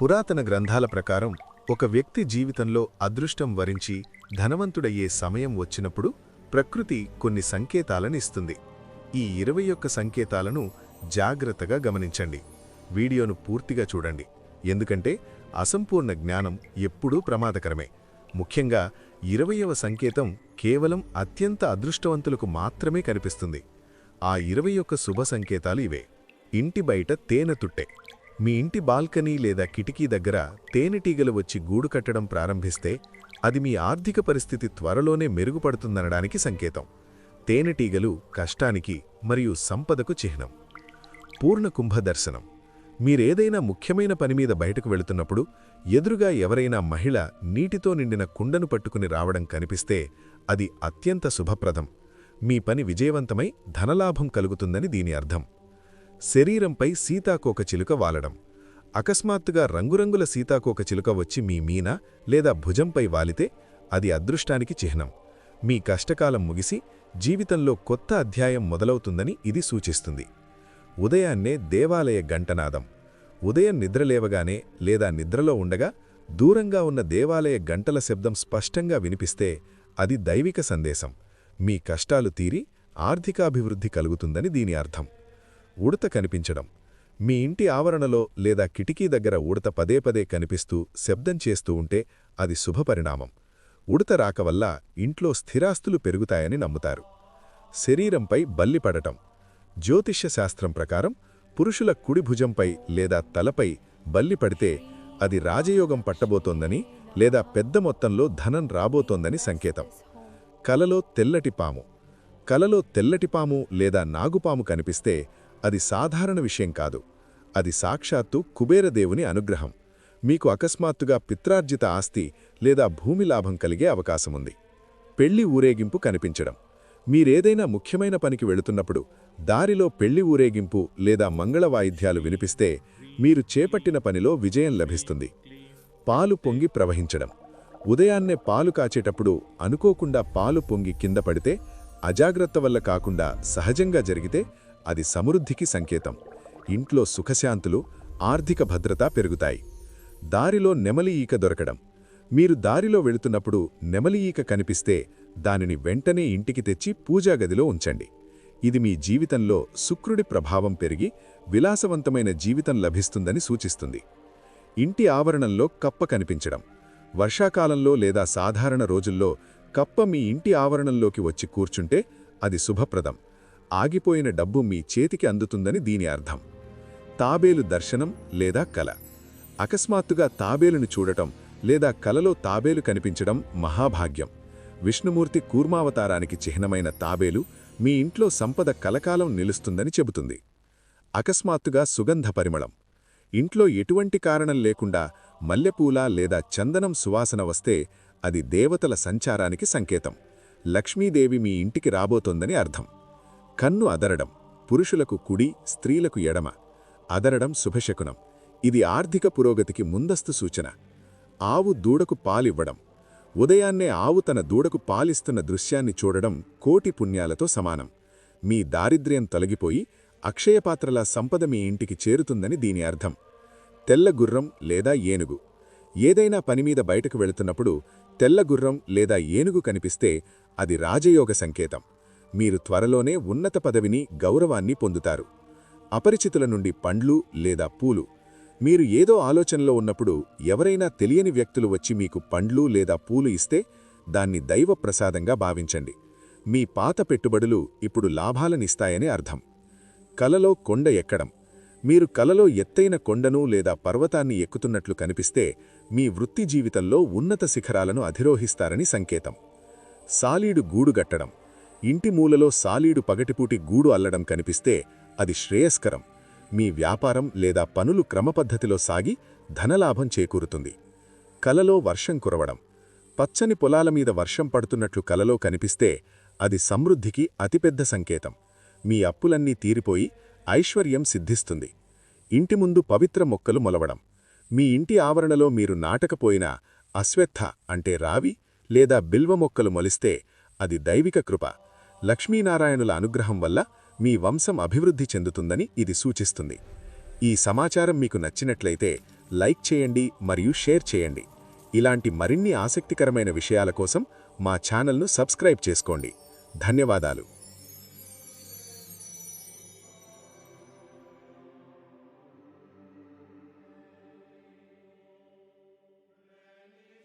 పురాతన గ్రంథాల ప్రకారం ఒక వ్యక్తి జీవితంలో అదృష్టం వరించి ధనవంతుడయ్యే సమయం వచ్చినప్పుడు ప్రకృతి కొన్ని సంకేతాలను ఇస్తుంది. ఈ ఇరవై ఒక్క సంకేతాలను జాగ్రత్తగా గమనించండి. వీడియోను పూర్తిగా చూడండి. ఎందుకంటే అసంపూర్ణ జ్ఞానం ఎప్పుడూ ప్రమాదకరమే. ముఖ్యంగా ఇరవయవ సంకేతం కేవలం అత్యంత అదృష్టవంతులకు మాత్రమే కనిపిస్తుంది. ఆ ఇరవై ఒక్క శుభ సంకేతాలు ఇవే. ఇంటి బయట తేనె తుట్టే. మీ ఇంటి బాల్కనీ లేదా కిటికీ దగ్గర తేనెటీగలు వచ్చి గూడు కట్టడం ప్రారంభిస్తే అది మీ ఆర్థిక పరిస్థితి త్వరలోనే మెరుగుపడుతుందనడానికి సంకేతం. తేనెటీగలు కష్టానికి మరియు సంపదకు చిహ్నం. పూర్ణ కుంభ దర్శనం. మీరేదైనా ముఖ్యమైన పని మీద బయటకు వెళుతున్నప్పుడు ఎదురుగా ఎవరైనా మహిళ నీటితో నిండిన కుండను పట్టుకుని రావడం కనిపిస్తే అది అత్యంత శుభప్రదం. మీ పని విజయవంతమై ధనలాభం కలుగుతుందని దీని అర్థం. శరీరంపై సీతాకోక చిలుక వాలడం. అకస్మాత్తుగా రంగురంగుల సీతాకోక చిలుక వచ్చి మీ మీన లేదా భుజంపై వాలితే అది అదృష్టానికి చిహ్నం. మీ కష్టకాలం ముగిసి జీవితంలో కొత్త అధ్యాయం మొదలవుతుందని ఇది సూచిస్తుంది. ఉదయాన్నే దేవాలయ గంటనాదం ఉదయం నిద్రలేవగానే లేదా నిద్రలో ఉండగా దూరంగా ఉన్న దేవాలయ గంటల శబ్దం స్పష్టంగా వినిపిస్తే అది దైవిక సందేశం. మీ కష్టాలు తీరి ఆర్థికాభివృద్ధి కలుగుతుందని దీని అర్థం. ఉడత కనిపించడం. మీ ఇంటి ఆవరణలో లేదా కిటికీ దగ్గర ఉడత పదే పదే కనిపిస్తూ శబ్దం చేస్తూ ఉంటే అది శుభపరిణామం ఉడత రాక వల్ల ఇంట్లో స్థిరాస్తులు పెరుగుతాయని నమ్ముతారు. శరీరంపై బల్లిపడటం జ్యోతిష్య శాస్త్రం ప్రకారం పురుషుల కుడి భుజంపై లేదా తలపై బల్లిపడితే అది రాజయోగం పట్టబోతోందని లేదా పెద్ద మొత్తంలో ధనం రాబోతోందని సంకేతం. కలలో తెల్లటి పాము. కలలో తెల్లటి పాము లేదా నాగుపాము కనిపిస్తే అది సాధారణ విషయం కాదు. అది సాక్షాత్తు కుబేరదేవుని అనుగ్రహం. మీకు అకస్మాత్తుగా పిత్రార్జిత ఆస్తి లేదా భూమి లాభం కలిగే అవకాశముంది పెళ్ళి ఊరేగింపు కనిపించడం. మీరేదైనా ముఖ్యమైన పనికి వెళుతున్నప్పుడు దారిలో పెళ్ళి ఊరేగింపు లేదా మంగళ వాయిద్యాలు వినిపిస్తే మీరు చేపట్టిన పనిలో విజయం లభిస్తుంది. పాలు పొంగి ప్రవహించడం. ఉదయాన్నే పాలు కాచేటప్పుడు అనుకోకుండా పాలు పొంగి కింద పడితే అజాగ్రత్త వల్ల కాకుండా సహజంగా జరిగితే అది సమృద్ధికి సంకేతం. ఇంట్లో సుఖశాంతులు ఆర్థిక భద్రత పెరుగుతాయి. దారిలో నెమలి ఈక దొరకడం. మీరు దారిలో వెళుతున్నప్పుడు నెమలి ఈక కనిపిస్తే దానిని వెంటనే ఇంటికి తెచ్చి పూజాగదిలో ఉంచండి. ఇది మీ జీవితంలో శుక్రుడి ప్రభావం పెరిగి విలాసవంతమైన జీవితం లభిస్తుందని సూచిస్తుంది. ఇంటి ఆవరణంలో కప్ప కనిపించడం. వర్షాకాలంలో లేదా సాధారణ రోజుల్లో కప్ప మీ ఇంటి ఆవరణంలోకి వచ్చి కూర్చుంటే అది శుభప్రదం. ఆగిపోయిన డబ్బు మీ చేతికి అందుతుందని దీని అర్థం. తాబేలు దర్శనం లేదా కల. అకస్మాత్తుగా తాబేలును చూడటం లేదా కలలో తాబేలు కనిపించడం మహాభాగ్యం. విష్ణుమూర్తి కూర్మావతారానికి చిహ్నమైన తాబేలు మీ ఇంట్లో సంపద కలకాలం నిలుస్తుందని చెబుతుంది. అకస్మాత్తుగా సుగంధ పరిమళం. ఇంట్లో ఎటువంటి కారణం లేకుండా మల్లెపూల లేదా చందనం సువాసన వస్తే అది దేవతల సంచారానికి సంకేతం. లక్ష్మీదేవి మీ ఇంటికి రాబోతోందని అర్థం. కన్ను అదరడం పురుషులకు కుడి స్త్రీలకు ఎడమ. అదరడం శుభశకునం. ఇది ఆర్థిక పురోగతికి ముందస్తు సూచన. ఆవు దూడకు పాలివ్వడం. ఉదయాన్నే ఆవు తన దూడకు పాలిస్తున్న దృశ్యాన్ని చూడడం కోటి పుణ్యాలతో సమానం. మీ దారిద్ర్యం తొలగిపోయి అక్షయపాత్రలా సంపద మీ ఇంటికి చేరుతుందని దీని అర్థం. తెల్లగుర్రం లేదా ఏనుగు. ఏదైనా పనిమీద బయటకు వెళుతున్నప్పుడు తెల్లగుర్రం లేదా ఏనుగు కనిపిస్తే అది రాజయోగ సంకేతం. మీరు త్వరలోనే ఉన్నత పదవిని గౌరవాన్ని పొందుతారు. అపరిచితుల నుండి పండ్లు లేదా పూలు. మీరు ఏదో ఆలోచనలో ఉన్నప్పుడు ఎవరైనా తెలియని వ్యక్తులు వచ్చి మీకు పండ్లు లేదా పూలు ఇస్తే దాన్ని దైవ ప్రసాదంగా భావించండి. మీ పాత పెట్టుబడులు ఇప్పుడు లాభాలనిస్తాయని అర్థం. కలలో కొండ ఎక్కడం. మీరు కలలో ఎత్తైన కొండను లేదా పర్వతాన్ని ఎక్కుతున్నట్లు కనిపిస్తే మీ వృత్తి జీవితంలో ఉన్నత శిఖరాలను అధిరోహిస్తారని సంకేతం. సాలీడు గూడుగట్టడం ఇంటి మూలలో సాలీడు పగటిపూటి గూడు అల్లడం కనిపిస్తే అది శ్రేయస్కరం. మీ వ్యాపారం లేదా పనులు క్రమపద్ధతిలో సాగి ధనలాభం చేకూరుతుంది. కలలో వర్షం కురవడం. పచ్చని పొలాల మీద వర్షం పడుతున్నట్లు కలలో కనిపిస్తే అది సమృద్ధికి అతిపెద్ద సంకేతం. మీ అప్పులన్నీ తీరిపోయి ఐశ్వర్యం సిద్ధిస్తుంది. ఇంటి ముందు పవిత్ర మొక్కలు మొలవడం. మీ ఇంటి ఆవరణలో మీరు నాటకపోయినా అశ్వత్థ అంటే రావి లేదా బిల్వ మొక్కలు మొలిస్తే అది దైవిక కృప. లక్ష్మీనారాయణుల అనుగ్రహం వల్ల మీ వంశం అభివృద్ధి చెందుతుందని ఇది సూచిస్తుంది. ఈ సమాచారం మీకు నచ్చినట్లయితే లైక్ చేయండి మరియు షేర్ చేయండి. ఇలాంటి మరిన్ని ఆసక్తికరమైన విషయాల కోసం మా ఛానల్ను సబ్స్క్రైబ్ చేసుకోండి. ధన్యవాదాలు.